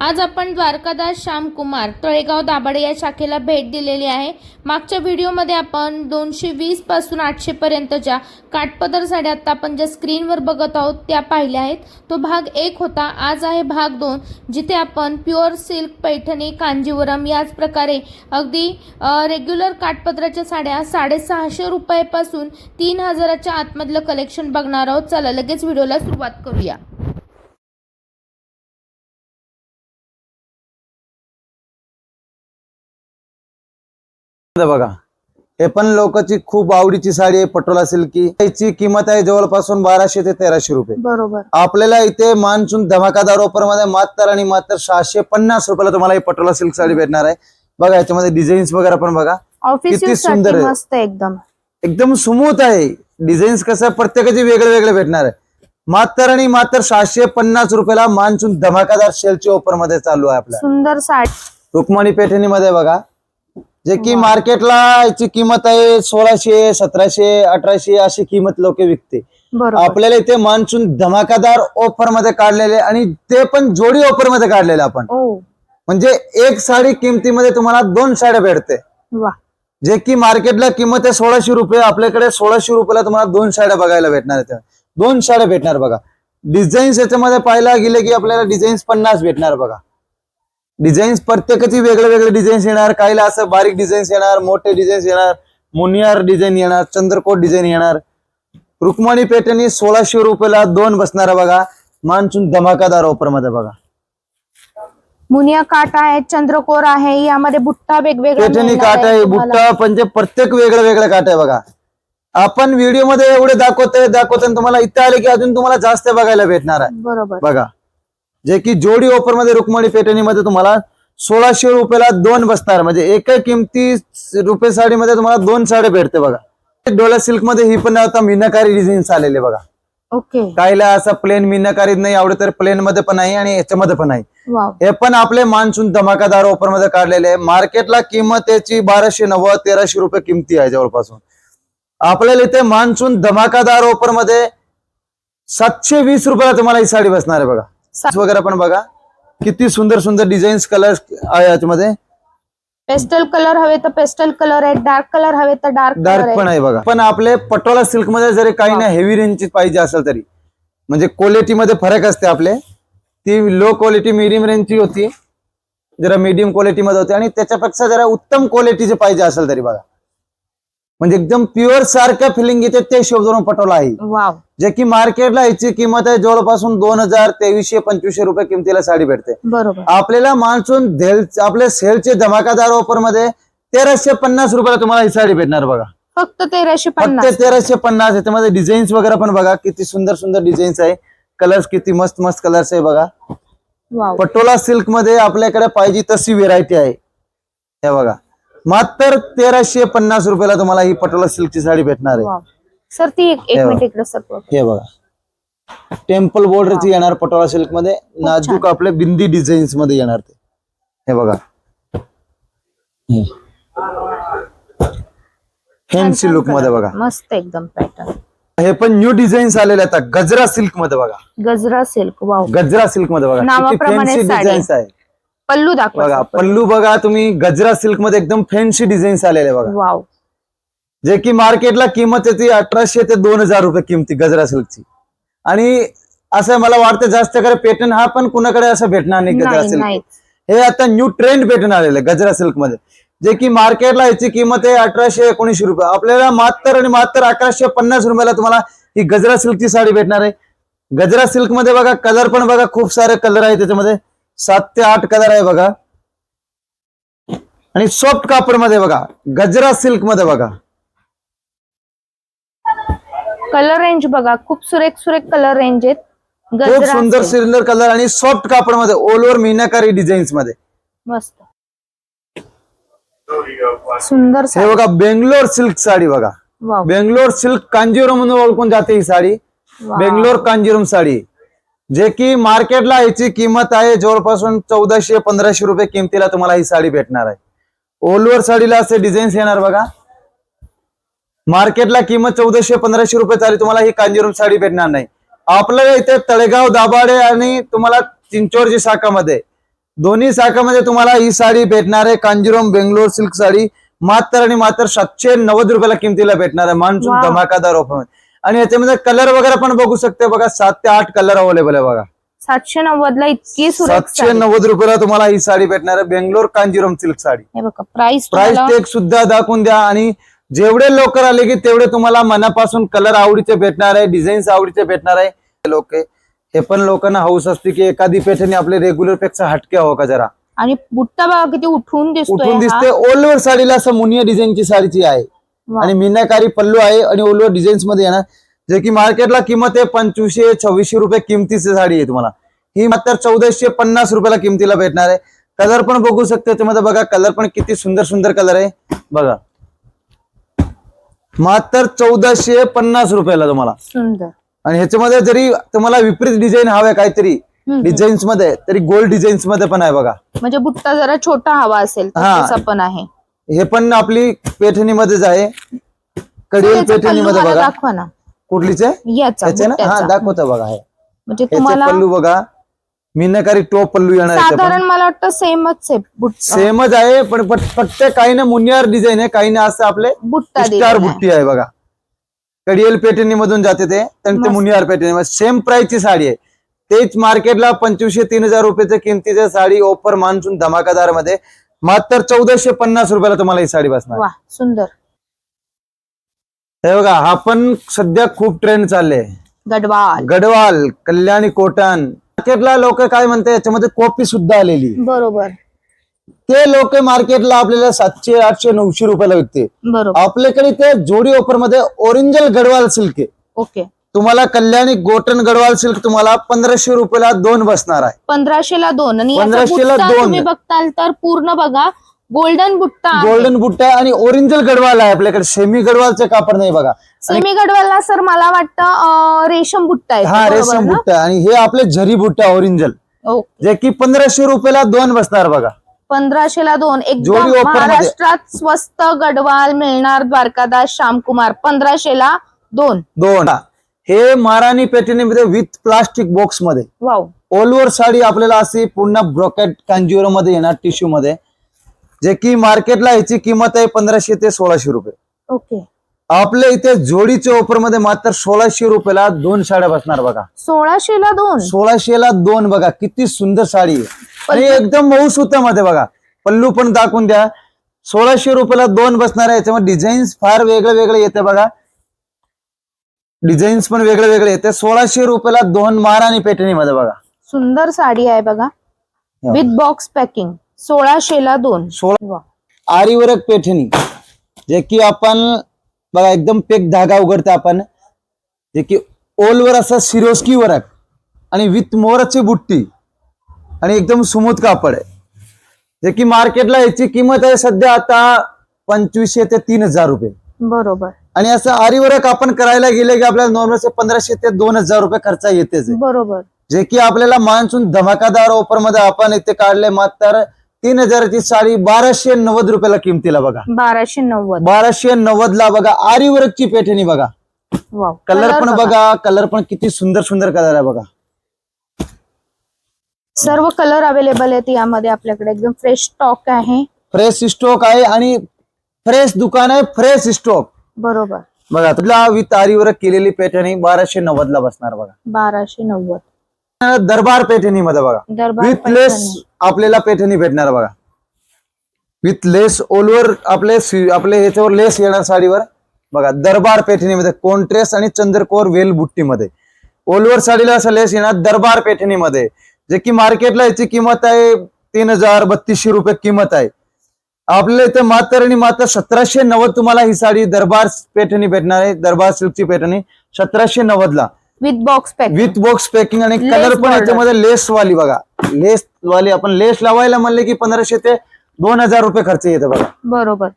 आज आपण द्वारकादास श्यामकुमार तळेगाव दाभाडे या शाखेला भेट दिलेली आहे. मागच्या व्हिडिओमध्ये आपण दोनशे वीसपासून आठशेपर्यंतच्या काटपदर काठपदर साड्या आता आपण ज्या स्क्रीनवर बघत आहोत त्या पाहिल्या आहेत. तो भाग एक होता आज आहे भाग दोन जिथे आपण प्युअर सिल्क पैठणी कांजीवरम याच प्रकारे अगदी रेग्युलर काठपदराच्या साड्या साडेसहाशे रुपयापासून तीन हजाराच्या आतमधलं कलेक्शन बघणार आहोत. चला लगेच व्हिडिओला सुरुवात करूया. बघा. हे पण लोकांची खूप आवडीची साडी आहे पटोला सिल्की. याची किंमत आहे जवळपासून बाराशे ते तेराशे रुपये. बरोबर. आपल्याला इथे मान्सून धमाकादार ऑफरमध्ये मात्र आणि मात्र सहाशे पन्नास रुपयाला तुम्हाला ही पटोला सिल्क साडी भेटणार आहे. बघा याच्यामध्ये डिझाईन्स वगैरे पण बघा. किती सुंदर आहे. एकदम. एकदम स्मूथ आहे. डिझाईन्स कसं प्रत्येकाचे वेगळे वेगळे भेटणार आहे. मात्र आणि मात्र सहाशे पन्नास रुपयाला मान्सून धमाकादार सेलची ऑफरमध्ये चालू आहे आपल्या. सुंदर साडी. रुक्मणी पेठणी मध्ये बघा. जे की मार्केटला याची किंमत आहे सोळाशे सतराशे अठराशे अशी किंमत लोक विकते. आपल्याला इथे मान्सून धमाकादार ऑफरमध्ये काढलेले आणि ते पण जोडी ऑफरमध्ये काढलेले आपण. म्हणजे एक साडी किमतीमध्ये तुम्हाला दोन साड्या भेटते. जे की मार्केटला किंमत आहे सोळाशे रुपये आपल्याकडे सोळाशे रुपयाला तुम्हाला दोन साड्या बघायला भेटणार आहेत. दोन साड्या भेटणार बघा. डिझाईन्स याच्यामध्ये पाहायला गेले की आपल्याला डिझाईन्स पन्नास भेटणार बघा. डिझाईन्स प्रत्येकाची वेगळे वेगळे डिझाईन्स येणार. काहीला असं बारीक डिझाईन्स येणार मोठे डिझाईन्स येणार मुनियार डिझाईन येणार चंद्रकोट डिझाईन येणार. रुक्मणी पेटणी सोळाशे रुपयाला दोन बसणार बघा. मान्सून धमाकादार ऑफरमध्ये बघा. मुनिया काट आहे चंद्रकोर आहे यामध्ये बुट्टा वेगवेगळा पेठणी काट आहे. बुट्टा म्हणजे प्रत्येक वेगळं वेगळं काट आहे बघा. आपण व्हिडिओमध्ये एवढे दाखवतोय दाखवतोय तुम्हाला इथं आले की अजून तुम्हाला जास्त बघायला भेटणार आहे. बरोबर. बघा. जे की जोडी ऑफरमध्ये रुक्मणी पेठणी मध्ये तुम्हाला सोळाशे रुपयाला दोन बसणार म्हणजे एका किमती रुपये साडीमध्ये तुम्हाला दोन साडे भेटते बघा. डोला सिल्कमध्ये ही पण आता मीनाकारी डिझाईन्स आलेले बघा. ओके. काहीला असं प्लेन मीनाकारी नाही आवडत तर प्लेन मध्ये पण आहे आणि याच्यामध्ये पण आहे. हे पण आपले मान्सून धमाकादार ऑफरमध्ये काढलेले आहे. मार्केटला किंमत याची बाराशे नव्वद तेराशे रुपये किमती आहे जवळपासून. आपल्याला इथे मान्सून धमाकादार ऑफरमध्ये सातशे वीस रुपयाला तुम्हाला ही साडी बसणार आहे बघा. वगैरे पण बघा. किती सुंदर सुंदर डिझाईन्स कलर आहे याच्यामध्ये. पेस्टल कलर हवे तर पेस्टल कलर आहे डार्क कलर हवे तर डार्क डार्क पण आहे बघा. पण आपले पटोला सिल्कमध्ये जरी काही नाही हेवी रेंजची पाहिजे असेल तरी. म्हणजे क्वालिटी मध्ये फरक असते आपले. ती लो क्वालिटी मिडियम रेंजची होती. जरा मीडियम क्वालिटी मध्ये होती. आणि त्याच्यापेक्षा जरा उत्तम क्वालिटीचे पाहिजे असेल तरी बघा. म्हणजे एकदम प्युअर सारख्या फिलिंग येते ते शोधून पटोला आहे. वाव जे की मार्केटला याची किंमत आहे जवळपासून दोन हजार तेवीसशे पंचवीसशे रुपये किमतीला साडी भेटते. बरोबर. आपल्याला मान्सून आपल्या सेलचे धमाकादार ऑफरमध्ये तेराशे पन्नास रुपयाला तुम्हाला ही साडी भेटणार बघा. फक्त तेराशे फक्त तेराशे पन्नास याच्यामध्ये डिझाईन्स वगैरे पण बघा किती सुंदर सुंदर डिझाईन्स आहे. कलर्स किती मस्त मस्त कलर्स आहे बघा. पटोला सिल्कमध्ये आपल्याकडे पाहिजे तशी व्हेरायटी आहे. हे बघा. मात्र तेराशे पन्नास रुपयाला तुम्हाला ही पटोला सिल्कची साडी भेटणार आहे. सर ती एक एक मिनिट इकडे सर हे बघा. टेम्पल बॉर्डरची येणार पटोला सिल्कमध्ये नाजूक आपले बिंदी डिझाईन्समध्ये येणार ते. हे बघा. फॅन्सी लुकमध्ये बघा. मस्त एकदम पॅटर्न हे पण न्यू डिझाईन्स आलेले आता. गजरा सिल्कमध्ये बघा. गजरा सिल्क गजरा सिल्कमध्ये बघा नावाप्रमाणे फॅन्सी. डिझाईन्स आहे पल्लू दाखवा बघा. पल्लू बघा तुम्ही गजरा सिल्कमध्ये एकदम फॅन्सी डिझाईन्स आलेले बघा. वाव. जे की मार्केटला किंमत येते अठराशे ते दोन हजार रुपये किमती गजरा सिल्कची आणि असं मला वाटतं जास्त करे पेटर्न हा पण कुणाकडे असं भेटणार नाही गजरा नाही सिल्क हे आता न्यू ट्रेंड पेटर्न आलेलं आहे गजरा सिल्कमध्ये. जे की मार्केटला याची किंमत आहे अठराशे एकोणीसशे रुपये. आपल्याला मात्र आणि मात्र अकराशे पन्नास रुपयाला तुम्हाला ही गजरा सिल्कची साडी भेटणार आहे. गजरा सिल्कमध्ये बघा कलर पण बघा खूप सारे कलर आहे त्याच्यामध्ये. सात ते आठ कलर आहे बघा. आणि सॉफ्ट कापडमध्ये बघा गजरा सिल्कमध्ये बघा. कलर रेंज बघा खूप सुरेख सुरेख कलर रेंज आहेत. खूप गजरा सुंदर silk. सुंदर कलर आणि सॉफ्ट कापडमध्ये ऑल ओव्हर मीनाकारी डिझाईन्समध्ये. मस्त. सुंदर हे साडी. बघा बेंगलोर सिल्क साडी बघा. वाव. बेंगलोर सिल्क कांजीवरम म्हणून ओळखून जाते ही साडी. वाव. बेंगलोर कांजीवरम साडी. जे की मार्केटला याची किंमत आहे जवळपासून चौदाशे पंधराशे रुपये किमतीला तुम्हाला ही साडी भेटणार आहे. ऑल ओव्हर साडीला असे डिझाईन्स येणार बघा. मार्केटला किंमत चौदाशे पंधराशे रुपये चाली तुम्हाला ही कांजीवरम साडी भेटणार नाही. आपल्याला इथे तळेगाव दाभाडे आणि तुम्हाला चिंचोरची शाखामध्ये. दोन्ही शाखामध्ये तुम्हाला ही साडी भेटणार आहे कांजीवरम बेंगलोर सिल्क साडी. मात्र आणि मात्र सातशे नव्वद रुपयाला किमतीला भेटणार आहे. मान्सून. धमाकादार ऑफर आणि याच्यामध्ये कलर वगैरे पण बघू शकते बघा सात ते आठ कलर अवेलेबल आहे बघा सातशे नव्वद ला इतकी सातशे. नव्वद रुपयाला तुम्हाला ही साडी भेटणार आहे बेंगलोर कांजीवरम सिल्क साडी हे बघा प्राइस प्राइस टॅग सुद्धा दाखवून द्या आणि जेवढे लवकर आले की तेवढे तुम्हाला मनापासून कलर आवडीचे भेटणार आहे डिझाईन्स आवडीचे भेटणार आहे लोक हे पण लोकांना हौस असते की एखादी पेठणी आपले रेग्युलरपेक्षा हटके हवं का जरा आणि बुट्टा बघा किती उठून दिसतोय उठून. दिसते ओलवर साडीला असं मुनिया डिझाईनची साडीची आहे. आणि मीनाकारी पल्लू आहे आणि ओलवर डिझाईन्समध्ये येणार जे की मार्केटला किंमत आहे पंचवीसशे छव्वीसशे रुपये किमतीची साडी आहे तुम्हाला. ही मात्र चौदाशे पन्नास रुपयाला किमतीला भेटणार आहे. कलर पण बघू शकते त्याच्यामध्ये बघा कलर पण किती सुंदर सुंदर कलर आहे. बघा. मात्र चौदाशे पन्नास रुपयाला तुम्हाला. आणि ह्याच्यामध्ये जरी तुम्हाला विपरीत डिझाईन हवे काहीतरी. डिझाईन्समध्ये तरी गोल्ड डिझाईन्समध्ये पण आहे बघा. म्हणजे बुट्टा जरा छोटा हवा असेल हा. पण आहे. हे पण आपली पेठणीमध्येच आहे. कडियल पल्लू पेठणीमध्ये मला बघा. दाखवा ना. कुठलीच? आहे याचा त्याचे ना हा बुट्ट्याचा. दाखवतो बघा हे. म्हणजे याचे तुम्हाला पल्लू बघा. मीनाकारी टोप पल्लू येणार आहे साधारण मला वाटतं सेमच आहे सेमच आहे पण फक्त काही ना मुनियार डिझाईन आहे काही ना असं आपले बुट्टा स्टार दिलेला आहे. बुट्टी आहे बघा. कडियल पेटणी मधून जाते ते आणि ते मस्त. मुनियार पेटणी सेम प्राइसची साडी आहे. तेच मार्केटला पंचवीसशे तीन हजार रुपयाच्या किमतीची साडी ऑफर मान्सून धमाकादारमध्ये मात्र चौदाशे पन्नास रुपयाला तुम्हाला ही साडी बसणार. वा सुंदर. हे बघा हा पण सध्या खूप ट्रेंड चालले गडवाल. गडवाल कल्याणी कोटन मार्केटला लोक काय म्हणते याच्यामध्ये कॉपी सुद्धा आलेली. बरोबर. ते लोक मार्केटला आपल्याला सातशे आठशे नऊशे रुपयाला विकते. बरोबर. आपल्याकडे ते जोडी ऑफरमध्ये ओरिजिनल गडवाल सिल्क आहे. ओके. तुम्हाला कल्याणी गोटन गडवाल सिल्क तुम्हाला पंधराशे रुपयाला दोन बसणार आहे. पंधराशे ला दोन. आणि याचा 1500 ला बुट्टा दोन. तुम्ही बघताल तर पूर्ण बघा गोल्डन बुट्टा आहे. गोल्डन बुट्टा आणि ओरिजिनल गडवाल आहे आपल्याकडे. सेमी गडवालचे कापड नाही बघा. सेमी गडवालला सर मला वाटतं अं, रेशम बुट्टा आहे. हा रेशम बुट्टा. आणि हे आपले झरी बुट्टा ओरिजिनल ओके जे की पंधराशे रुपयाला दोन बसणार बघा. पंधराशे ला दोन. एकदम जोडी offer मध्ये. महाराष्ट्रात स्वस्त गडवाल मिळणार द्वारकादास श्यामकुमार. पंधराशे ला दोन. दोन. हे महाराणी पेठणीमध्ये विथ प्लास्टिक बॉक्समध्ये. ऑल ओव्हर साडी आपल्याला अशी पूर्ण ब्रॉकेट कांजीवरममध्ये येणार टिश्यू मध्ये. जे की मार्केटला याची किंमत आहे पंधराशे ते सोळाशे रुपये. ओके आपल्या इथे जोडीच्या ऑफरमध्ये मात्र सोळाशे रुपयाला दोन साड्या बसणार बघा. सोळाशे ला दोन? सोळाशे ला दोन बघा किती सुंदर साडी आहे. आणि एकदम मऊ सुतामध्ये बघा. पल्लू पण दाखवून द्या. सोळाशे रुपयाला दोन बसणार आहे. याच्यामध्ये डिझाईन्स फार वेगळे वेगळे येते बघा. डिझाईन्स पण वेगळे वेगळे येते सोळाशे रुपयाला दोन महाराणी पेठणीमध्ये बघा. सुंदर साडी आहे बघा. विथ बॉक्स पॅकिंग सोळाशे ला दोन. सोळा. आरीवर्क पेठणी जे की आपण बघा एकदम पेक धागा उघडते आपण. जे की ओलवर असं सिरोस्की वर्क आणि विथ मोराची बुट्टी आणि एकदम सुमूथ कापड आहे. जे की मार्केटला याची किंमत आहे सध्या आता पंचवीसशे ते तीन हजार रुपये. बरोबर. आणि असं आरीवर्क आपण करायला गेले की आपल्याला नॉर्मल पंधराशे ते दोन हजार रुपये खर्च येतेच. बरोबर. जे की आपल्याला मान्सून धमाकादार ऑफरमध्ये आपण इथे काढले मात्र तीन हजाराची साडी बाराशे नव्वद रुपयाला किमतीला बघा. बाराशे नव्वद. बाराशे नव्वद ला बघा आरी वर्कची पेठणी बघा. कलर पण बघा. कलर पण किती सुंदर सुंदर कलर आहे बघा. सर्व कलर अवेलेबल आहेत यामध्ये आपल्याकडे. एकदम फ्रेश स्टॉक आहे. फ्रेश स्टॉक आहे आणि फ्रेश दुकान आहे फ्रेश स्टॉक बरोबर. बघा तुला विथ वर्क केलेली पेठणी बाराशे नव्वद ला बसणार बघा. बाराशे नव्वद. दरबार पेठणी मध्ये बघा. दरबार विथ लेस पैठणी. आपल्याला पेठणी भेटणार बघा. विथ लेस ओलवर आपले सी- आपले ह्याच्यावर लेस येणार साडीवर. बघा दरबार पेठणीमध्ये कोंट्रेस आणि चंद्रकोर वेल बुट्टीमध्ये ओलवर साडीला असं लेस येणार दरबार पेठणीमध्ये जे की मार्केटला याची किंमत आहे तीन हजार बत्तीसशे रुपये किंमत आहे. आपल्याला इथे मात्र आणि मात्र सतराशे नव्वद तुम्हाला ही साडी दरबार पेठणी भेटणार आहे. दरबार सिल्कची पेठणी सतराशे नव्वद ला with box pack with box packing आणि कलर पण. याच्यामध्ये लेस वाली बघा. लेस वाली आपण लेस लावायला म्हणले की पंधराशे ते दोन हजार रुपये खर्च येते बघा. बरोबर.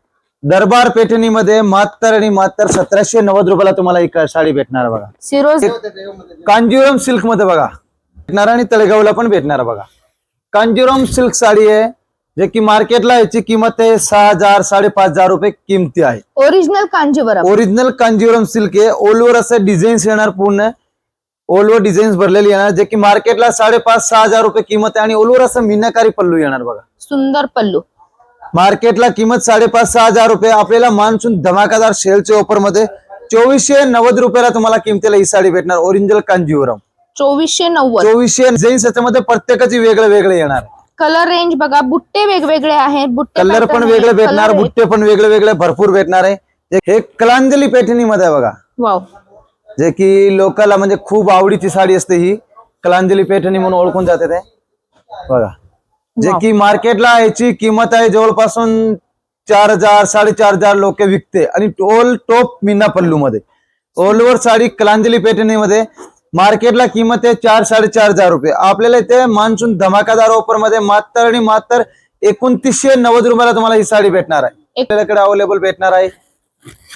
दरबार पेठणीमध्ये मात्र आणि मात्र सतराशे नव्वद रुपयाला तुम्हाला एक साडी भेटणार बघा. सिरोज कांजीवरम सिल्कमध्ये बघा. भेटणार आणि तळेगावला पण भेटणार बघा. कांजीवरम सिल्क साडी आहे. जे की मार्केटला याची किंमत आहे सहा हजार साडेपाच हजार रुपये किमती आहे. Original Kanjeevaram. Original Kanjeevaram silk आहे. ओलवर असं डिझाईन्स येणार पूर्ण. ओलवर डिझाईन्स भरलेली येणार. जे की मार्केटला साडेपाच सहा हजार रुपये किंमत आहे. आणि ओलवर असं मीनाकारी पल्लू येणार बघा. सुंदर पल्लू. मार्केटला किंमत साडेपाच सहा हजार रुपये. आपल्याला मान्सून धमाकादार सेलचे ऑफरमध्ये चोवीसशे नव्वद रुपयाला तुम्हाला किमतीला ही साडी भेटणार. ओरिजिनल कांजीवरम. चोवीसशे नव्वद. चोवीसशे डिझाईन्स याच्यामध्ये प्रत्येकाची वेगळे वेगळे येणार. कलर रेंज बघा बुट्टे वेगवेगळे आहेत बुट्टे कलर पण pattern वेगळे आहेत, भेटणार color आहेत. बुट्टे पण वेगळे वेगळे भरपूर भेटणार आहे. हे कलांजली पैठणी मध्ये आहे बघा. वाव जे की लोकांना म्हणजे खूप आवडीची साडी असते ही. कलांजली पैठणी म्हणून ओळखून जाते ते. बघा. जे. की मार्केटला याची किंमत आहे जवळपासून चार हजार साडेचार हजार लोक विकते. आणि ओल टोप मीना पल्लू मध्ये ओलवर साडी कलांजली पैठणी मध्ये मार्केटला किंमत आहे चार साडेचार हजार रुपये. आपल्याला इथे मान्सून धमाकादार ऑफरमध्ये मात्र आणि मात्र एकोणतीसशे नव्वद रुपयाला तुम्हाला ही साडी भेटणार आहे. आपल्याकडे अवेलेबल भेटणार आहे.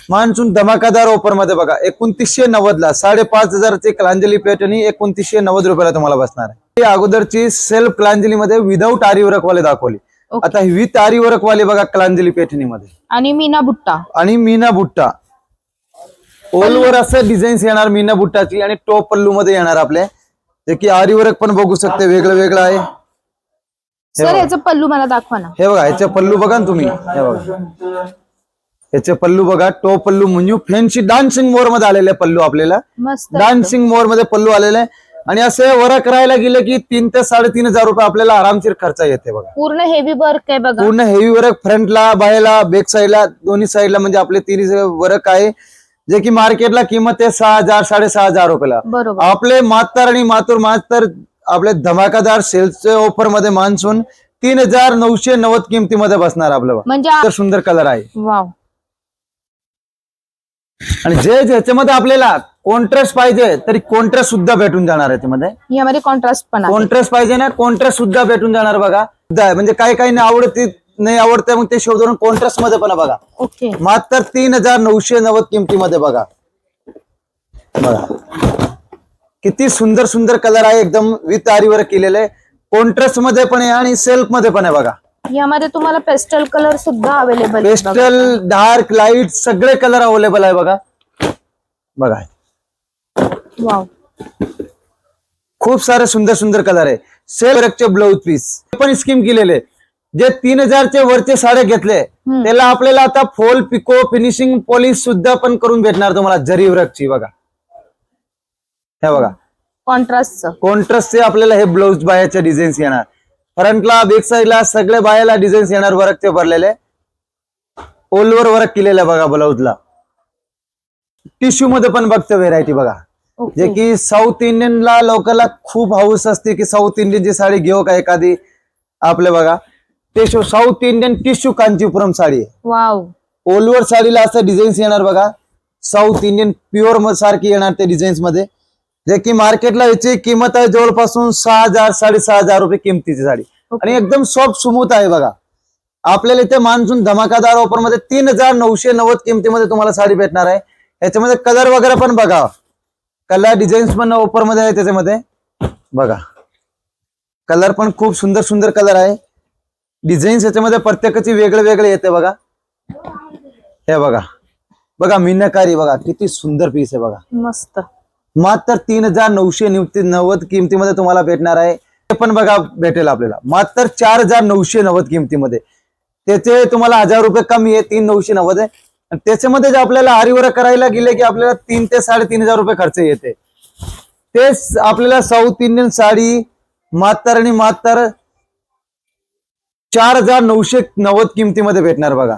मान्सून धमाकादार ऑफरमध्ये बघा एकोणतीसशे नव्वद ला साडेपाच हजारची कलांजली पैठणी एकोणतीसशे नव्वद रुपयाला तुम्हाला बसणार आहे. ही अगोदरची सेल्फ कलांजली मध्ये विदाऊट आरी वर्क वाले दाखवली. आता ही विथ आरी वर्क वाली बघा कलांजली पैठणी मध्ये. आणि मीना बुट्टा. आणि मीना बुट्टा. ओलवर असं डिझाईन्स येणार मीना बुट्टाची आणि टॉप पल्लू मध्ये येणार आपले. जे की आरी वर्क पण बघू शकते वेगळं वेगळं आहे. सर याचा पल्लू मला दाखवा ना. हे बघा याचे पल्लू बघा ना तुम्ही. हे बघा. याचे पल्लू बघा टॉप पल्लू म्हणजे फॅन्सी डान्सिंग मोरमध्ये आलेले पल्लू आपल्याला. डान्सिंग मोरमध्ये पल्लू आलेले. आणि असे वरक राहायला गेले की तीन ते साडेतीन हजार रुपये आपल्याला आरामशीर खर्च येते बघा. पूर्ण हेवी वर्क आहे बघा. पूर्ण हेवी वर्क फ्रंटला बाहेरला बॅक साईडला दोन्ही साईडला म्हणजे आपले तिन्ही वर्क आहे जे की मार्केटला किंमत आहे सहा हजार साडेसहा हजार रुपयाला. बरोबर. आपले मातर आणि मातूर मातर आपले धमाकादार सेल्सचे ऑफरमध्ये मान्सून तीन हजार नऊशे नव्वद किमतीमध्ये बसणार आपलं म्हणजे सुंदर कलर आहे. आणि जे ज्याच्यामध्ये आपल्याला कॉन्ट्रास्ट पाहिजे तरी कॉन्ट्रास्ट सुद्धा भेटून जाणार आहे त्यामध्ये. यामध्ये कॉन्ट्रास्ट पण कॉन्ट्रास्ट पाहिजे ना कॉन्ट्रास्ट सुद्धा भेटून जाणार बघा. म्हणजे काही काही नाही आवडते नाही आवडते मग ते शोधून कॉन्ट्रास्टमध्ये पण आहे बघा. ओके. मात्र तीन हजार नऊशे नव्वद किमतीमध्ये बघा. बघा. किती सुंदर सुंदर कलर आहे एकदम विथ आरीवर केलेले. कॉन्ट्रास्टमध्ये पण आहे आणि सेल्फमध्ये पण आहे बघा. यामध्ये तुम्हाला पेस्टल कलर सुद्धा अवेलेबल पेस्टल डार्क लाइट सगळे कलर अवेलेबल आहे बघा. बघा. वाव खूप सारे सुंदर सुंदर कलर आहे. सेल्फ ब्लाउज पीस पण स्कीम केलेले. जे तीन हजारचे वरचे साडे घेतले त्याला आपल्याला आता फोल पिको फिनिशिंग पॉलिश सुद्धा पण करून भेटणार तुम्हाला जरी वर्कची बघा. हे बघा. कॉन्ट्रास्टचं कॉन्ट्रास्टचे आपल्याला हे ब्लाउज बायाचे डिझाईन्स येणार. फ्रंटला बॅक साईडला सगळे बायाला डिझाईन्स येणार वर्कचे भरलेले. ओलवर वर्क केलेलं बघा ब्लाउजला टिश्यू मध्ये पण बघतो व्हेरायटी बघा. जे की साऊथ इंडियनला लोकांना खूप हाऊस असते की साऊथ इंडियनची साडी घेऊ का एखादी? आपले बघा. Tissue south Indian tissue Kanchipuram sari. आहे वाव ओलवर साडीला असं डिझाईन्स येणार बघा. साऊथ इंडियन प्युअर सारखी येणार ते डिझाईन्समध्ये. जे की मार्केटला याची किंमत आहे जवळपासून सहा हजार साडेसहा हजार रुपये किमतीची साडी. आणि एकदम सॉफ्ट सुमूथ आहे बघा. आपल्याला इथे मान्सून धमाकादार ऑफरमध्ये तीन हजार नऊशे नव्वद किमतीमध्ये तुम्हाला साडी भेटणार आहे. याच्यामध्ये कलर वगैरे पण बघा. कलर डिझाईन्स पण ऑफरमध्ये आहे त्याच्यामध्ये. बघा. कलर पण खूप सुंदर सुंदर कलर आहे. डिझाईन्स याच्यामध्ये प्रत्येकाची वेगळे वेगळे येते बघा. हे बघा. बघा मीनाकारी बघा किती सुंदर पीस आहे बघा. मस्त. मात्र तीन हजार नऊशे निवती नव्वद किमतीमध्ये तुम्हाला भेटणार आहे. ते पण बघा भेटेल आपल्याला. मात्र चार हजार नऊशे नव्वद किमतीमध्ये. त्याचे तुम्हाला हजार रुपये कमी आहे तीन नऊशे नव्वद आहे. आणि त्याच्यामध्ये जे आपल्याला आरीवर करायला गेले की आपल्याला तीन ते साडेतीन हजार रुपये खर्च येते. तेच आपल्याला साऊथ इंडियन साडी मात्र आणि मात्र चार हजार नऊशे नव्वद किमतीमध्ये भेटणार बघा.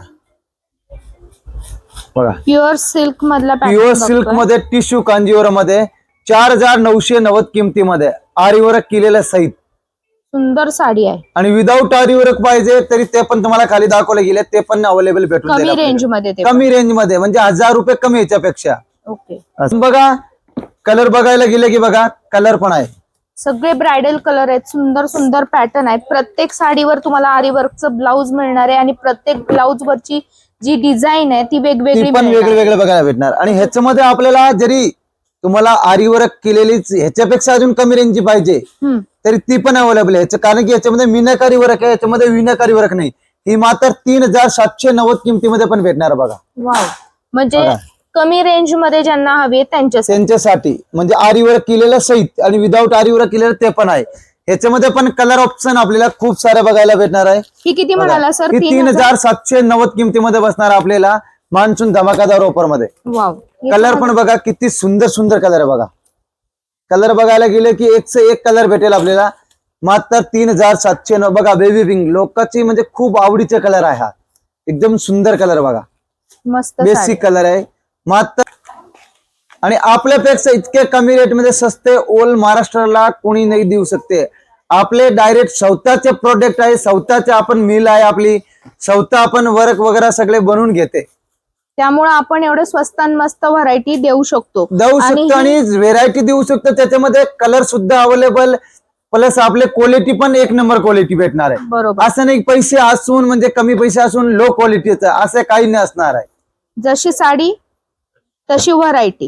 बघा. प्युअर सिल्क मधला प्युअर सिल्क. मध्ये टिश्यू कांजीवर मध्ये चार हजार नऊशे नव्वद किमतीमध्ये आरीवर्क केलेलं सहित सुंदर साडी आहे. आणि विदाऊट आरीवर्क पाहिजे तरी ते पण तुम्हाला खाली दाखवले गेले ते पण अवेलेबल भेटून कमी रेंज आपल्याला. मध्ये ते कमी रेंजमध्ये म्हणजे हजार रुपये कमी याच्यापेक्षा. ओके बघा कलर बघायला गेले की बघा कलर पण आहे. सगळे ब्रायडल कलर आहेत सुंदर सुंदर पॅटर्न आहेत प्रत्येक साडीवर तुम्हाला आरी वर्कचं ब्लाऊज मिळणार आहे आणि प्रत्येक ब्लाऊज वरची जी डिझाईन आहे ती वेगवेगळी पण मिळणार. वेगळे बघायला भेटणार आणि ह्याच्यामध्ये आपल्याला जरी तुम्हाला आरीवर्क केलेलीच ह्याच्यापेक्षा अजून कमी रेंजची पाहिजे हम्म. तरी ती पण अवेलेबल आहे ह्याचं- कारण की याच्यामध्ये मीनाकारी वर्क आहे याच्यामध्ये विनाकारी वर्क नाही ही मात्र तीन हजार सातशे नव्वद किमतीमध्ये पण भेटणार बघा वाव म्हणजे बघा. कमी रेंजमध्ये ज्यांना हवी आहे त्यांच्यासाठी. त्यांच्यासाठी. म्हणजे आरीवर केलेलं सहित आणि विदाऊट आरीवर केलेलं ते पण आहे. ह्याच्यामध्ये पण कलर ऑप्शन आपल्याला खूप सारे बघायला भेटणार आहे. ही किती म्हणाला सर? ही तीन हजार? सातशे नव्वद किमतीमध्ये बसणार आपल्याला मान्सून धमाकादार ऑफरमध्ये कलर पण बघा किती सुंदर सुंदर कलर आहे बघा. कलर बघायला गेले की एक से एक कलर भेटेल आपल्याला. मात्र तीन हजार सातशे नऊ बघा बेबी पिंक लोकांची म्हणजे खूप आवडीचा कलर आहे हा. एकदम सुंदर कलर बघा. मस्त. बेसिक कलर आहे. मात्र आणि आपल्यापेक्षा इतके कमी रेटमध्ये सस्ते ओल महाराष्ट्राला कोणी नाही देऊ शकते. आपले डायरेक्ट स्वतःचे प्रोडक्ट आहे स्वतःचे आपण मिल आहे आपली. स्वतः आपण वर्क वगैरे सगळे बनवून घेते. त्यामुळे आपण एवढे स्वस्त आणि मस्त व्हरायटी देऊ शकतो. देऊ शकतो आणि व्हेरायटी देऊ शकतो. त्याच्यामध्ये कलर सुद्धा अवेलेबल प्लस आपले क्वालिटी पण एक नंबर क्वालिटी भेटणार आहे. बरोबर. असं नाही पैसे असून म्हणजे कमी पैसे असून लो क्वालिटीचं असं काही नाही असणार आहे. जशी साडी तशी व्हरायटी.